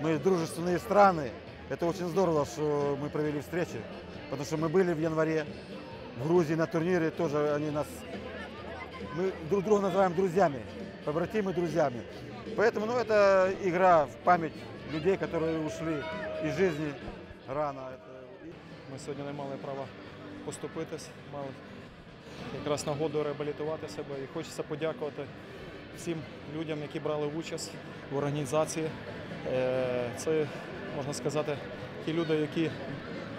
Мы дружественные страны. Это очень здорово, что мы провели встречи. Потому что мы были в январе в Грузии на турнире. Тоже они нас... Мы друг друга называем друзьями. Побратимы друзьями. Поэтому ну, это игра в память людей, которые ушли из жизни рано. Это- Ми сьогодні не мали права поступитись, мали якраз нагоду реабілітувати себе. І хочеться подякувати всім людям, які брали участь в організації. Е, Це, можна сказати, ті люди, які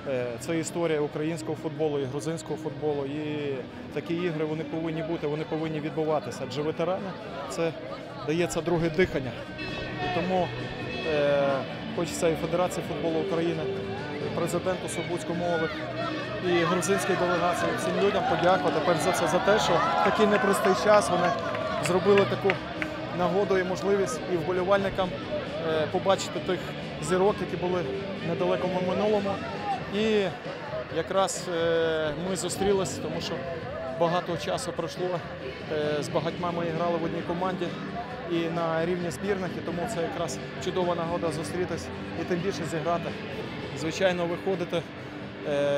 е, це історія українського футболу і грузинського футболу. І такі ігри вони повинні бути, вони повинні відбуватися. Адже ветерани це дається друге дихання. І тому е, хочеться і Федерації футболу України, і президенту Собуцькому Олег, і грузинській делегації, всім людям подякувати перш за все за те, що в такий непростий час вони зробили таку нагоду і можливість і вболівальникам е, побачити тих зірок, які були недалекому минулому. І якраз е, ми зустрілися, тому що багато часу пройшло. е, З багатьма ми грали в одній команді і на рівні збірних, і тому це якраз чудова нагода зустрітись і тим більше зіграти. Звичайно, виходити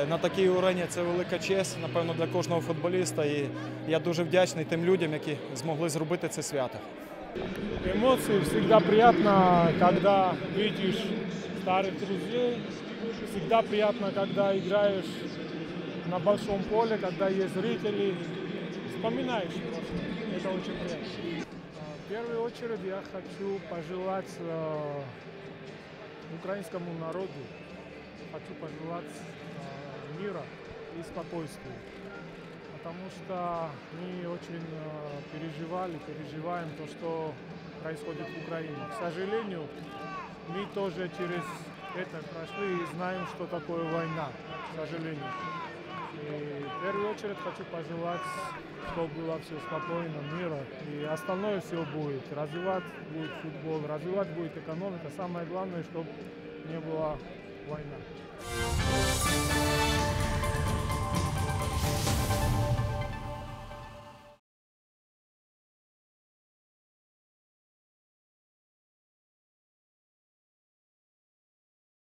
на такій арені це велика честь, напевно, для кожного футболіста. І я дуже вдячний тим людям, які змогли зробити це свято. Эмоции всегда приятно, когда видишь старых друзей. Всегда приятно, когда играешь на большом поле, когда есть зрители. Вспоминаешь просто. Это очень приятно. А, В первую очередь я хочу пожелать э, украинскому народу, хочу пожелать э, мира и спокойствия. Потому что мы очень э, переживали, переживаем то, что происходит в Украине. К сожалению, мы тоже через это прошли и знаем, что такое война, к сожалению. И в первую очередь хочу пожелать, чтобы было все спокойно, мира. И остальное все будет. Развивать будет футбол, развивать будет экономика. Самое главное, чтобы не была война.